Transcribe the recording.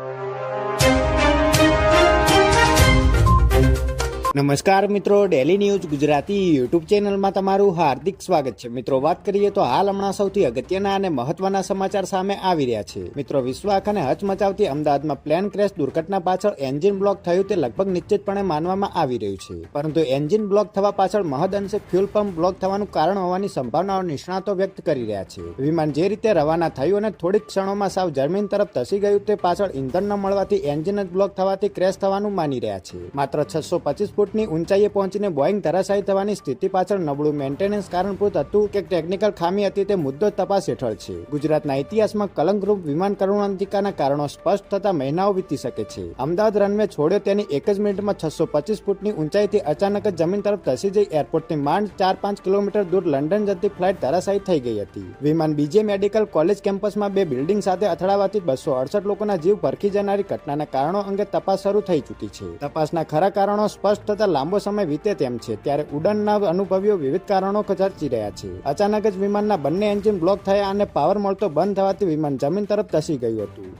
you. નમસ્કાર મિત્રો daily news Gujarati YouTube ચેનલમાં તમારું હાર્દિક સ્વાગત છે. મિત્રો, વાત કરીએ તો હાલ હમણાં સૌથી અગત્યના અને મહત્વના સમાચાર સામે આવી રહ્યા છે. મિત્રો, વિશ્વ આખાને હચમચાવતી અમદાવાદમાં પ્લેન ક્રેશ દુર્ઘટના પાછળ એન્જિન બ્લોક થયું તે લગભગ નિશ્ચિતપણે માનવામાં આવી રહ્યું છે. પરંતુ એન્જિન બ્લોક થવા પાછળ મહદઅંશે ફ્યુલ પંપ બ્લોક થવાનું કારણ હોવાની સંભાવનાઓ નિષ્ણાતો વ્યક્ત કરી રહ્યા છે. વિમાન જે રીતે રવાના થયું અને થોડીક ક્ષણોમાં સાવ જમીન તરફ ધસી ગયું તે પાછળ ઇંધણ ન મળવાથી એન્જિન જ બ્લોક થવાથી ક્રેશ થવાનું માની રહ્યા છે. માત્ર છસો પચીસ ફૂટની ઊંચાઈએ પહોંચીને બોઈંગ ધરાશાયી થવાની સ્થિતિ પાછળ નબળું મેન્ટેનન્સ કારણભૂત હતું કે ટેકનિકલ ખામી હતી તે મુદ્દો તપાસ હેઠળ છે. ગુજરાતના ઇતિહાસમાં કલંકરૂપ વિમાન કરુણાંતિકાના કારણો સ્પષ્ટ થતા મહિનાઓ વીતી શકે છે. અમદાવાદ રનવે છોડ્યો તેની એક જ મિનિટમાં છસો પચીસ ફૂટની ઊંચાઈથી અચાનક જ જમીન તરફ ધસી જઈ એરપોર્ટની માંડ ચાર પાંચ કિલોમીટર દૂર લંડન જતી ફ્લાઇટ ધરાશાયી થઈ ગઈ હતી. વિમાન બીજે મેડિકલ કોલેજ કેમ્પસમાં બે બિલ્ડિંગ સાથે અથડાવાથી બસો અડસઠ લોકોના જીવ ભરખી જનારી ઘટનાના કારણો અંગે તપાસ શરૂ થઈ ચૂકી છે. તપાસના ખરા કારણો સ્પષ્ટ થતા લાંબો સમય વીતે તેમ છે, ત્યારે ઉડાનના અનુભવીઓ વિવિધ કારણો ચર્ચી રહ્યા છે. અચાનક જ વિમાનના બંને એન્જિન બ્લોક થયા અને પાવર મળતો બંધ થવાથી વિમાન જમીન તરફ ધસી ગયું હતું.